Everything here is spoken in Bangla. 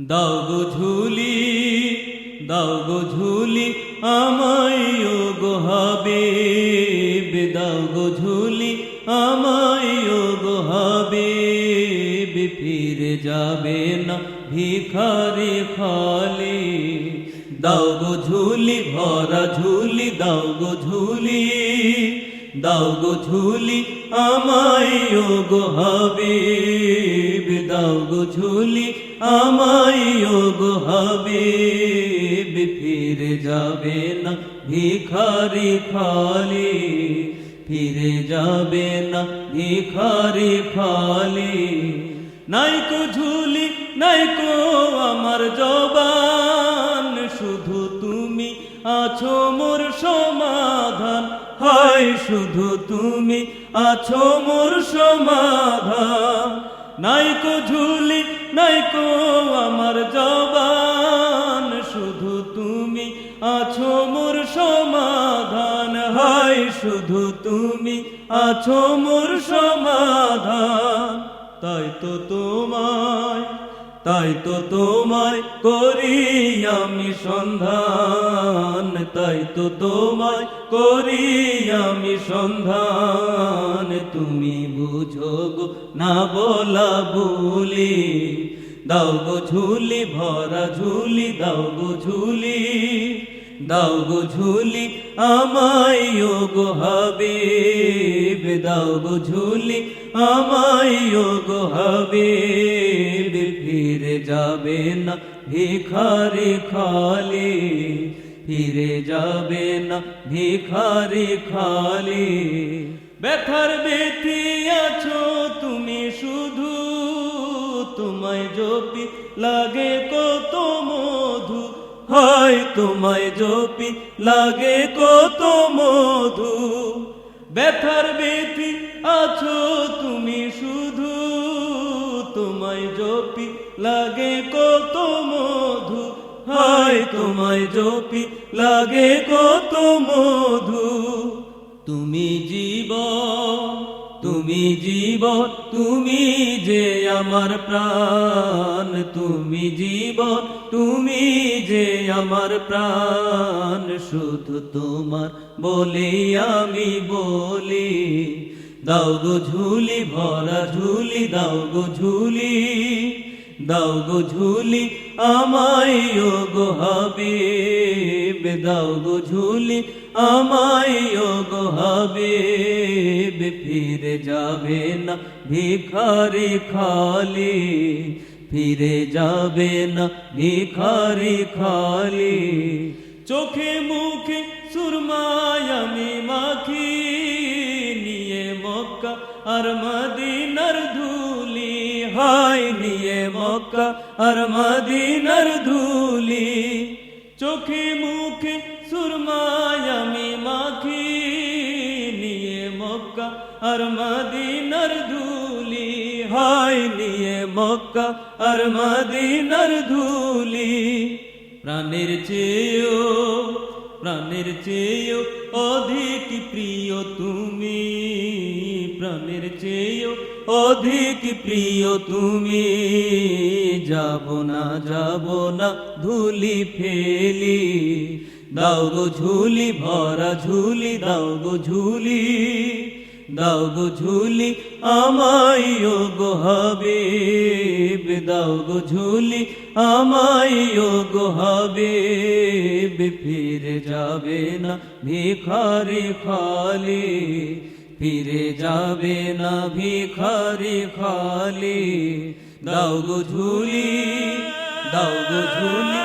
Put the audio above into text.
দাও গো ঝুলি, দাও গো ঝুলি, আমায় গো হাবিব। দাও গো ঝুলি, আমায় গো হাবিব। ফিরে যাবে না ভিখারি খালি। দাও গো ঝুলি, ভরা ঝুলি, দাও গো ঝুলি দাও গো ঝুলি আমায় গো হাবিব। দাও গো ঝুলি আমায় গো হাবিব। ফিরে যাবে না ভিখারি খালি ফিরে যাবে না ভিখারি খালি নাইকো ঝুলি নাইকো আমার জবান শুধু তুমি আছো মোর সমাধান। হয়, শুধু তুমি আছো মোর সমাধান। নাইকো ঝুলি নাইকো আমার জবান। শুধু তুমি আছো মোর সমাধান। হয়, শুধু তুমি আছো মোর সমাধান। তাই তো তোমায় তাই তো তোমায় করি আমি সন্ধান, তাই তো তোমায় করি আমি সন্ধান। তুমি বুঝো গো, না বলা বলি দাও গো ঝুলি, ভরা ঝুলি, দাও গো ঝুলি। দাও গো ঝুলি আমায় গো হাবিব। দাও গো ঝুলি আমায় গো হাবিব। ফিরে যাবে না ভিখারি খালি, ফিরে যাবে না ভিখারি খালি। ব্যথার বেথি আছো তুমি শুধু, তোমায় জপি লাগে কত মধু। হয় তোমায় জপি, লাগে কত মধু। ব্যথার বেথি আছো তুমি শুধু, তোমায় জপি, লাগে কত মধু। হয় তোমায় জপি, লাগে কত মধু। তুমি জীবন, তুমি যে আমার প্রাণ, তুমি জীব তুমি যে আমার প্রাণ, শুধু তোমার বলি আমি বলি। দাও গো ঝুলি, ভরা ঝুলি, দাও গো ঝুলি। দাও গো ঝুলি আমায়, ও গো হাবিব। দাও গো ঝুলি আমায়, ও গো ফিরে যাবে না ভিখারি খালি। ফিরে যাবে না ভিখারি খালি। চোখে মুখে সুরমায় আমি মাখি। নিয়ে মক্কা আর মদিনার মক্কা আর মদিনার ধুলি। চোখে মুখে সুরমায় আমি মাখি নিয়ে মক্কা আর মদিনার ধুলি। হায় নিয়ে মক্কা আর মদিনার ধুলি। প্রাণের চেয়েও প্রাণের চেয়েও অধিক প্রিয় তুমি। প্রাণের চেয়েও অধিক প্রিয় তুমি। যাব না যাব না, ধুলি ফেলি। দাও গো ঝুলি, ভরা ঝুলি, দাও গো ঝুলি। দাও গো ঝুলি, আমায় গো হাবিব। দাও গো ঝুলি, আমায় গো হাবিব। ফিরে যাবে না ভিখারি খালি। ফিরে যাবে না ভিখারি খালি দাও গো ঝুলি দাও গো ঝুলি